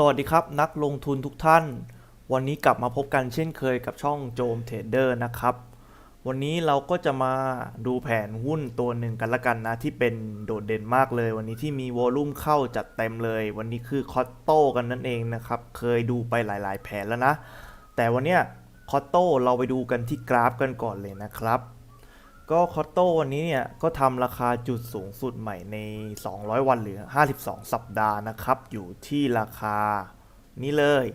สวัสดีครับ นักลงทุนทุกท่าน วันนี้กลับมาพบกันเช่นเคยกับช่องโจมเทรดเดอร์นะครับ วันนี้เราก็จะมาดูแผนหุ้นตัวหนึ่งกันละกันนะ ที่เป็นโดดเด่นมากเลย วันนี้ที่มีวอลลุ่มเข้าจัดเต็มเลย วันนี้คือคอตโต้กันนั่นเองนะครับ เคยดูไปหลาย ๆ แผนแล้วนะ แต่วันเนี้ยคอตโต้เราไปดูกันที่กราฟกันก่อนเลยนะครับ ก็คอตโต้วันนี้เนี่ย ก็ทำราคาจุดสูงสุดใหม่ใน 200 วันหรือ 52 สัปดาห์นะครับ อยู่ที่ราคานี่เลย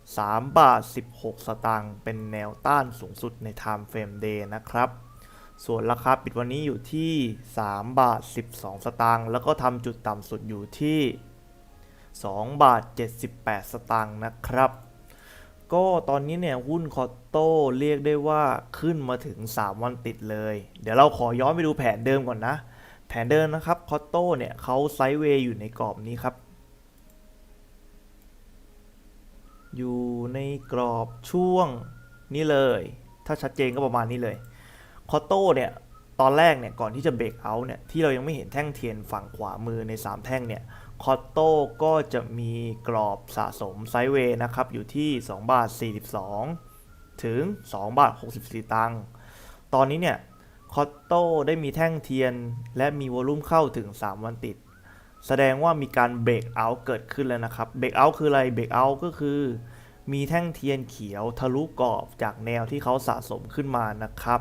3 บาท 16 สตางค์เป็นแนวต้านสูงสุดใน Time Frame Day นะครับ ส่วนราคาปิดวันนี้อยู่ที่ 3 บาท 12 สตางค์แล้วก็ทำจุดต่ำสุดอยู่ที่ 2 บาท 78 สตางค์นะครับ ก็ตอนนี้เนี่ยหุ้นคอตโต้เรียกได้ว่าขึ้นมาถึง 3 วันติดเลย เดี๋ยวเราขอย้อนไปดูแผนเดิมก่อนนะ แผนเดิมนะครับคอตโต้เนี่ยเขาไซด์เวย์อยู่ในกรอบนี้ครับ อยู่ในกรอบช่วงนี้เลย ถ้าชัดเจนก็ประมาณนี้เลยคอตโต้เนี่ยตอนแรกเนี่ยก่อนที่จะเบรกเอาท์เนี่ยที่เรายังไม่เห็นแท่งเทียนฝั่งขวามือใน 3 แท่งเนี่ย คอตโต้ก็จะมีกรอบสะสมไซด์เวย์นะครับ อยู่ที่ 2 บาท 42 ถึง 2 บาท 64 ตังค์ตอนนี้เนี่ยคอตโต้ได้มีแท่งเทียน และมีวอลุ่มเข้าถึง 3 วันติด แสดงว่ามีการเบรกเอาท์เกิดขึ้นแล้วนะครับเบรกเอาท์คืออะไรเบรกเอาท์ก็คือ มีแท่งเทียนเขียวทะลุกรอบจากแนวที่เขาสะสมขึ้นมานะครับ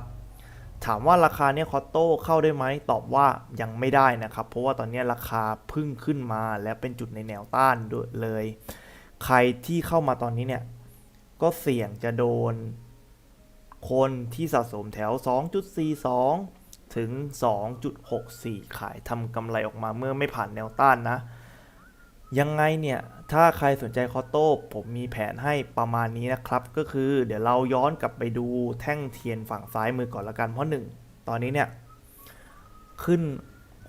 ถามว่าราคาเนี่ยคอตโต้เข้าได้ไหมตอบว่ายังไม่ได้นะครับ เพราะว่าตอนนี้ราคาพึ่งขึ้นมาและเป็นจุดในแนวต้านด้วยเลย ใครที่เข้ามาตอนนี้เนี่ย ก็เสี่ยงจะโดน คนที่สะสมแถว 2.42 ถึง 2.64 ขายทำกำไรออกมาเมื่อไม่ผ่านแนวต้านนะ ยังไงเนี่ย ถ้าใครสนใจคอโต้ผมมีแผนให้ประมาณนี้นะครับ ก็คือเดี๋ยวเราย้อนกลับไปดูแท่งเทียนฝั่งซ้ายมือก่อนละกันเพราะหนึ่งตอนนี้เนี่ย ขึ้น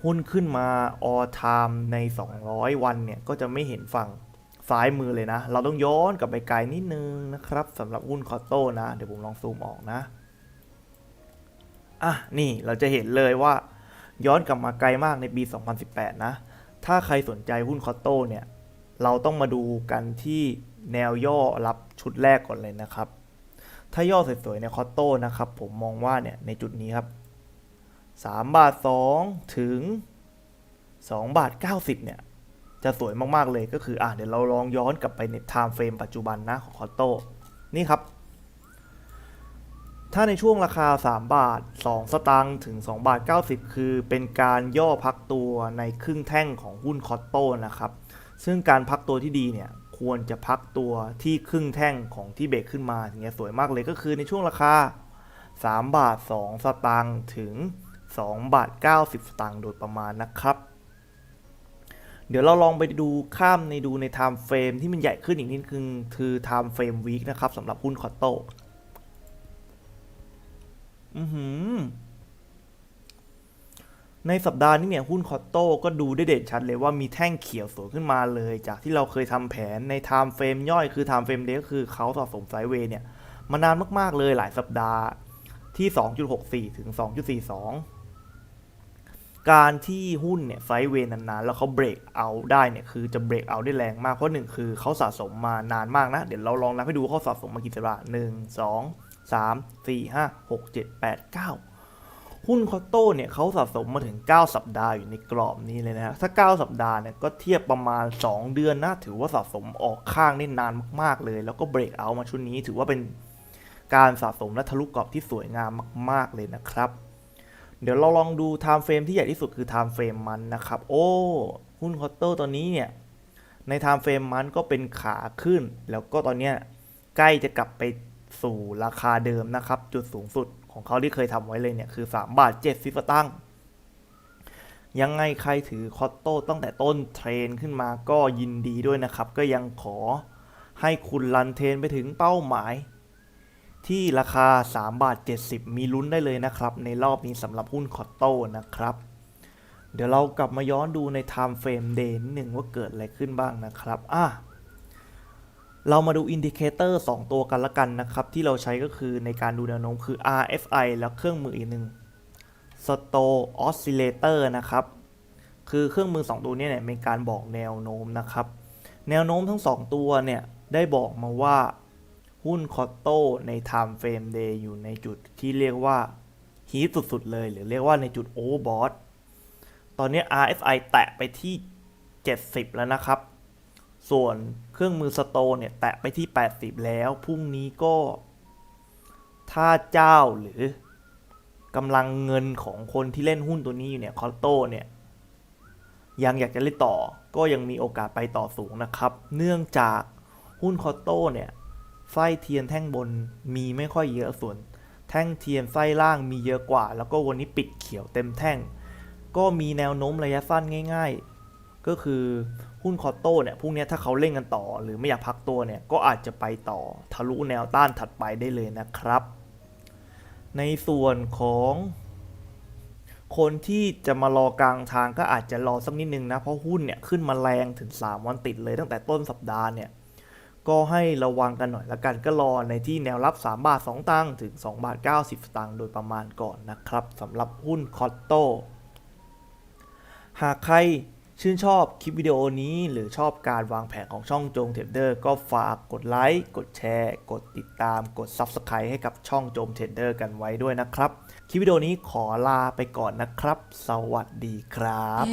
หุ้นขึ้นมา all time ใน 200 วันเนี่ย ก็จะไม่เห็นฝั่งซ้ายมือเลยนะ เราต้องย้อนกลับไปไกลนิดนึงนะครับสำหรับหุ้นคอโต้นะ เดี๋ยวผมลองซูมออกนะ อะ นี่เราจะเห็นเลยว่า ย้อนกลับมาไกลมากในปี 2018 นะ ถ้าใครสนใจหุ้นคอโต้เนี่ย เราต้องมาดูกันที่แนวย่อรับชุดแรกก่อนเลยนะครับ ถ้าย่อสวยๆในคอตโต้นะครับ ผมมองว่าเนี่ยในจุดนี้ครับ3บาท2ถึง2บาท90เนี่ยจะสวยมากๆเลยก็คืออะเดี๋ยวเราลองย้อนกลับไปใน time frame ปัจจุบันนะของคอตโต้นี่ครับ ถ้าในช่วงราคา 3 บาท 2 สตางค์ถึง 2 บาท 90 คือเป็นการย่อพักตัวในครึ่งแท่งของหุ้นคอตโต้นะครับ ซึ่งการพักตัวที่ดีเนี่ยควรจะพักตัวที่ครึ่งแท่งของที่เบรกขึ้นมาอย่างเงี้ยสวยมากเลยก็คือในช่วงราคา 3 บาท 2 สตางค์ถึง 2 บาท 90 สตางค์โดยประมาณนะครับ เดี๋ยวเราลองไปดูข้ามในดูใน time frame ที่มันใหญ่ขึ้นอีกนิดนึงคือ time frame week นะครับสำหรับหุ้นคอตโต้อือหือ ในสัปดาห์นี้เนี่ยหุ้นคอตโต้ก็ดูได้เด่นชัดเลยว่ามีแท่งเขียวสวยขึ้นมาเลย จากที่เราเคยทำแผนใน time frame ย่อยคือ time frame day ก็คือเขาสะสมไซด์เวย์เนี่ยมานานมากๆเลยหลายสัปดาห์ที่ 2.64 ถึง 2.42 การที่หุ้นเนี่ยไซด์เวย์นานๆ แล้วเขาเบรกเอาได้เนี่ยคือจะเบรกเอาได้แรงมาก เพราะหนึ่งคือเขาสะสมมานานมากนะ เดี๋ยวเราลองนับให้ดูเขาสะสมมากี่สัปดาห์หนึ่งสองสามสี่ห้าหกเจ็ดแปดเก้า หุ้นคอตโต้เนี่ยเขาสะสมมาถึง 9 สัปดาห์อยู่ในกรอบนี้เลยนะฮะถ้า 9 สัปดาห์เนี่ยก็เทียบประมาณ 2 เดือนนะถือว่าสะสมออกข้างได้นานมากๆเลย แล้วก็เบรกเอามาชุดนี้ถือว่าเป็นการสะสมและทะลุกรอบที่สวยงามมาก ๆเลยนะครับ เดี๋ยวเราลองดู time frame ที่ใหญ่ที่สุดคือ time frame มันนะครับ โอ้หุ้นคอตโต้ตอนนี้เนี่ยใน time frame มันก็เป็นขาขึ้น แล้วก็ตอนนี้ใกล้จะกลับไปสู่ราคาเดิมนะครับ จุดสูงสุด ของเขาที่เคยทำไว้เลยเนี่ยคือ 3 บาท 70สตางค์ยังไงใครถือคอตโต้ตั้งแต่ต้นเทรนขึ้นมาก็ยินดีด้วยนะครับ ก็ยังขอให้คุณรันเทรนไปถึงเป้าหมาย ที่ราคา 3 บาท 70 มีลุ้นได้เลยนะครับ ในรอบนี้สำหรับหุ้นคอตโต้นะครับ เดี๋ยวเรากลับมาย้อนดูใน Time Frame Day หนึ่งว่าเกิดอะไรขึ้นบ้างนะครับอะ เรามาดูอินดิเคเตอร์2ตัวกันละกันนะครับ ที่เราใช้ก็คือในการดูแนวโน้มคือ RSI แล้วเครื่องมืออีกหนึ่ง Stoch Oscillator นะครับ คือเครื่องมือ 2 ตัวนี้เนี่ยเป็นการบอกแนวโน้มนะครับ แนวโน้มทั้ง 2 ตัวเนี่ย ได้บอกมาว่าหุ้นคอตโต้ใน Time Frame Day อยู่ในจุดที่เรียกว่าฮีทสุดๆ เลย หรือเรียกว่าในจุดโอเวอร์บอทตอนนี้ RSI แตะไปที่ 70 แล้วนะครับ ส่วนเครื่องมือสโตนเนี่ยแตะไปที่ 80 แล้วพรุ่งนี้ก็ ถ้าเจ้าหรือกำลังเงินของคนที่เล่นหุ้นตัวนี้อยู่เนี่ยคอตโต้เนี่ยยังอยากจะเล่นต่อก็ยังมีโอกาสไปต่อสูงนะครับ เนื่องจากหุ้นคอตโต้เนี่ยไส้เทียนแท่งบนมีไม่ค่อยเยอะส่วน แท่งเทียนไส้ล่างมีเยอะกว่า แล้วก็วันนี้ปิดเขียวเต็มแท่ง ก็มีแนวโน้มระยะสั้นง่าย ก็คือหุ้นคอตโต้เนี่ยพรุ่งนี้ถ้าเขาเล่นกันต่อ หรือไม่อยากพักตัวเนี่ยก็อาจจะไปต่อทะลุแนวต้านถัดไปได้เลยนะครับ ในส่วนของคนที่จะมารอกลางทางก็อาจจะรอสักนิดนึงนะ เพราะหุ้นเนี่ยขึ้นมาแรงถึง 3 วันติดเลยตั้งแต่ต้นสัปดาห์เนี่ย ก็ให้ระวังกันหน่อยละกันก็รอในที่แนวรับ 3 บาท 2 ตังค์ถึง 2 บาท 90 สตางค์โดยประมาณก่อนนะครับสำหรับหุ้นคอตโต้หากใคร ชื่นชอบคลิปวิดีโอนี้ หรือชอบการวางแผนของช่องโจมเทรดเดอร์ก็ฝากกดไลค์กดแชร์ กดติดตาม กด Subscribe ให้กับช่องโจมเทรดเดอร์กันไว้ด้วยนะครับ คลิปวิดีโอนี้ขอลาไปก่อนนะครับ สวัสดีครับ